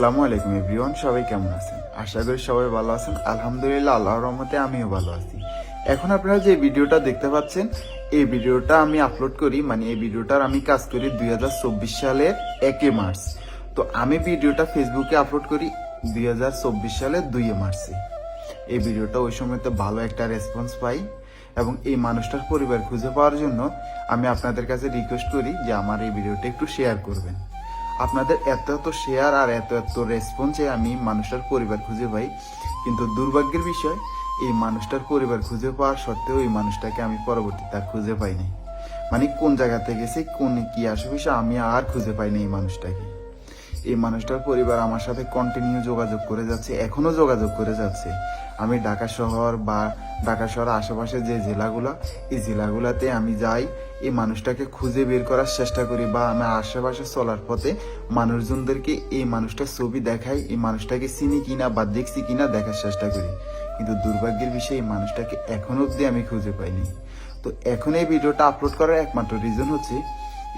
আসসালামু আলাইকুম এভরিওয়ান, সবাই কেমন আছেন? আশা করি সবাই ভালো আছেন। আলহামদুলিল্লাহ, আল্লাহর রহমতে আমিও ভালো আছি। এখন আপনারা যে ভিডিওটা দেখতে পাচ্ছেন, এই ভিডিওটা আমি আপলোড করি মানে এই ভিডিওটার আমি কাজ করি দুই সালের একই মার্চ। তো আমি ভিডিওটা ফেসবুকে আপলোড করি দুই হাজার চব্বিশ সালের দুই মার্চে। এই ভিডিওটা ওই সময়তে ভালো একটা রেসপন্স পাই এবং এই মানুষটার পরিবার খুঁজে পাওয়ার জন্য আমি আপনাদের কাছে রিকোয়েস্ট করি যে আমার এই ভিডিওটা একটু শেয়ার করবেন। আপনাদের এত এত শেয়ার আর এত এত রেসপন্সে আমি মানুষটার পরিবার খুঁজে পাই। কিন্তু দুর্ভাগ্যের বিষয়, এই মানুষটার পরিবার খুঁজে পাওয়ার সত্ত্বেও এই মানুষটাকে আমি পরবর্তীতে আর খুঁজে পাইনি মানে কোন জায়গাতে গেছে, কোন কি আসে আমি আর খুঁজে পাইনি এই মানুষটাকে। এই মানুষটার পরিবার আমার সাথে কন্টিনিউ যোগাযোগ করে যাচ্ছে, এখনও যোগাযোগ করে যাচ্ছে। আমি ঢাকা শহর বা ঢাকা শহর আশেপাশে যে জেলাগুলো, এই জেলাগুলোতে আমি যাই, এই মানুষটাকে খুঁজে বের করার চেষ্টা করি বা আমি আশেপাশে চলার পথে মানুষজনদেরকে এই মানুষটার ছবি দেখাই, এই মানুষটাকে চিনি কিনা বা দেখছি কিনা দেখার চেষ্টা করি। কিন্তু দুর্ভাগ্যের বিষয়ে, এই মানুষটাকে এখনও অবধি আমি খুঁজে পাইনি। তো এখন এই ভিডিওটা আপলোড করার একমাত্র রিজন হচ্ছে,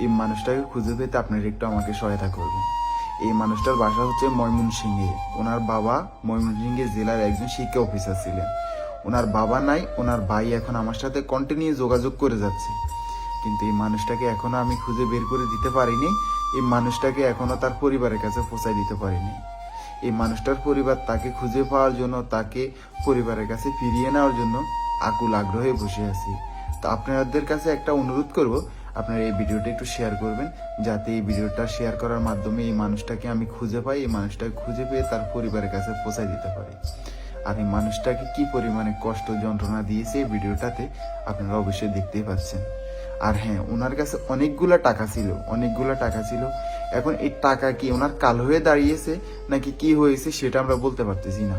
এই মানুষটাকে খুঁজে পেতে আপনারা একটু আমাকে সহায়তা করবেন। এই মানুষটার বাসা হচ্ছে ময়মনসিংহে। ওনার বাবা ময়মনসিংহে জেলার একজন শিক্ষা অফিসার ছিলেন। ওনার বাবা নাই, ওনার ভাই এখন আমার সাথে কন্টিনিউ যোগাযোগ করে যাচ্ছে। কিন্তু এই মানুষটাকে এখনও আমি খুঁজে বের করে দিতে পারিনি। এই মানুষটাকে এখনও তার পরিবারের কাছে পৌঁছায় দিতে পারিনি। এই মানুষটার পরিবার তাকে খুঁজে পাওয়ার জন্য, তাকে পরিবারের কাছে ফিরিয়ে নেওয়ার জন্য আকুল আগ্রহে বসে আছি। তো আপনাদের কাছে একটা অনুরোধ করব আপনারা এই ভিডিওটা একটু শেয়ার করবেন, যাতে এই ভিডিওটা শেয়ার করার মাধ্যমে এই মানুষটাকে আমি খুঁজে পাই, এই মানুষটাকে খুঁজে পেয়ে তার পরিবারের কাছে পৌঁছায় দিতে পারি। আর এই মানুষটাকে কি পরিমাণে কষ্ট, যন্ত্রণা দিয়েছে এই ভিডিওটাতে আপনারা অবশ্যই দেখতেই পাচ্ছেন। আর হ্যাঁ ওনার কাছে অনেকগুলো টাকা ছিল, অনেকগুলো টাকা ছিল। এখন এই টাকা কি ওনার কাল হয়ে দাঁড়িয়েছে, নাকি কি হয়েছে সেটা আমরা বলতে পারতেছি না।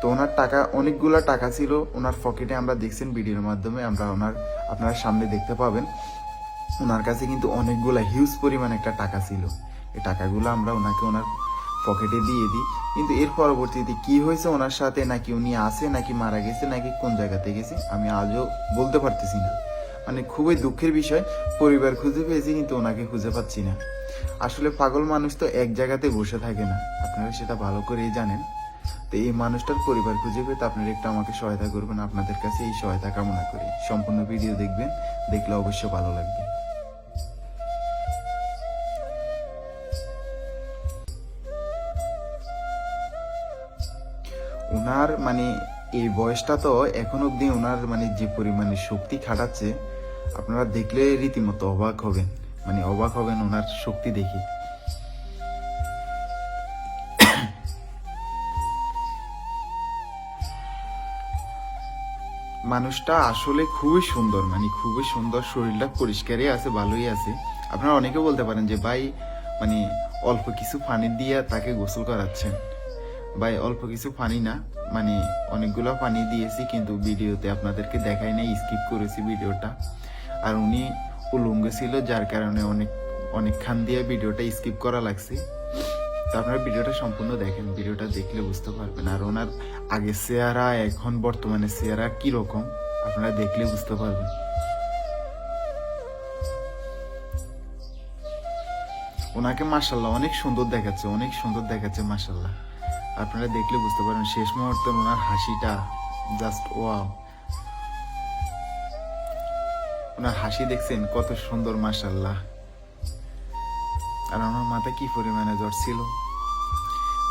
তো ওনার টাকা, অনেকগুলো টাকা ছিল, ওনার পকেটে আমরা দেখছেন, ভিডিওর মাধ্যমে আমরা ওনার, আপনারা সামনে দেখতে পাবেন। ওনার কাছে কিন্তু অনেকগুলা হিউজ পরিমাণ একটা টাকা ছিল। এই টাকাগুলো আমরা ওনাকে ওনার পকেটে দিয়ে দিই। কিন্তু এর পরবর্তীতে কি হয়েছে ওনার সাথে? নাকি উনি আছে? নাকি মারা গেছে? নাকি কোন জায়গাতে গেছে? আমি আজও বলতে পারতেছি না। মানে খুবই দুঃখের বিষয়। পরিবার খুঁজে পেয়েছি, কিন্তু ওনাকে খুঁজে পাচ্ছি না। আসলে পাগল মানুষ তো এক জায়গাতে বসে থাকে না। আপনারা সেটা ভালো করেই জানেন। তো এই মানুষটার পরিবার খুঁজে পেতে আপনারা একটু আমাকে সহায়তা করবেন। আপনাদের কাছে এই সহায়তা কামনা করি। সম্পূর্ণ ভিডিও দেখবেন। দেখলে অবশ্যই ভালো লাগবে। ওনার মানে এই বয়সটা তো এখন অবধি ওনার মানে যে পরিমাণে শক্তি খাটাচ্ছে, আপনারা দেখলে রীতিমতো অবাক হবেন। মানে অবাক হবেন ওনার শক্তি দেখে। মানুষটা আসলে খুবই সুন্দর মানে খুবই সুন্দর শরীরটা পরিষ্কারই আছে, ভালোই আছে। আপনারা অনেকে বলতে পারেন যে, ভাই মানে অল্প কিছু পানি দিয়ে তাকে গোসল করাচ্ছেন। ভাই, অল্প কিছু পানি না। মানে অনেকগুলো পানি দিয়েছি, কিন্তু ভিডিওতে আপনাদেরকে দেখাই নাই স্কিপ করেছি ভিডিওটা। আর উনি উলঙ্গ ছিল, যার কারণে অনেক অনেকক্ষণ দিয়ে ভিডিওটা স্কিপ করা লাগছে। তো আপনারা ভিডিওটা সম্পূর্ণ দেখেন, ভিডিওটা দেখলে বুঝতে পারবেন। আর ওনার আগে চেহারা, এখন বর্তমানে চেহারা কি রকম আপনারা দেখলে বুঝতে পারবেন। ওনাকে মাসাল্লাহ অনেক সুন্দর দেখাচ্ছে, অনেক সুন্দর দেখাচ্ছে মাসাল্লাহ আপনারা দেখলে বুঝতে পারবেন, শেষ মুহূর্তে ওনার হাসিটা জাস্ট ওয়াও ওনার হাসি দেখছেন কত সুন্দর মাসাল্লাহ আর ওনার মাথায় কি পরিমাণে জ্বর ছিল।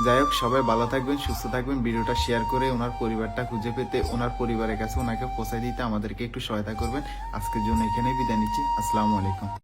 যাই হোক, সবাই ভালো থাকবেন, সুস্থ থাকবেন। ভিডিওটা শেয়ার করে ওনার পরিবারটা খুঁজে পেতে ওনার পরিবারের কাছে ওনাকে পৌঁছায় দিতে আমাদেরকে একটু সহায়তা করবেন। আজকের জন্য এখানেই বিদায় নিচ্ছি। আসসালামু আলাইকুম।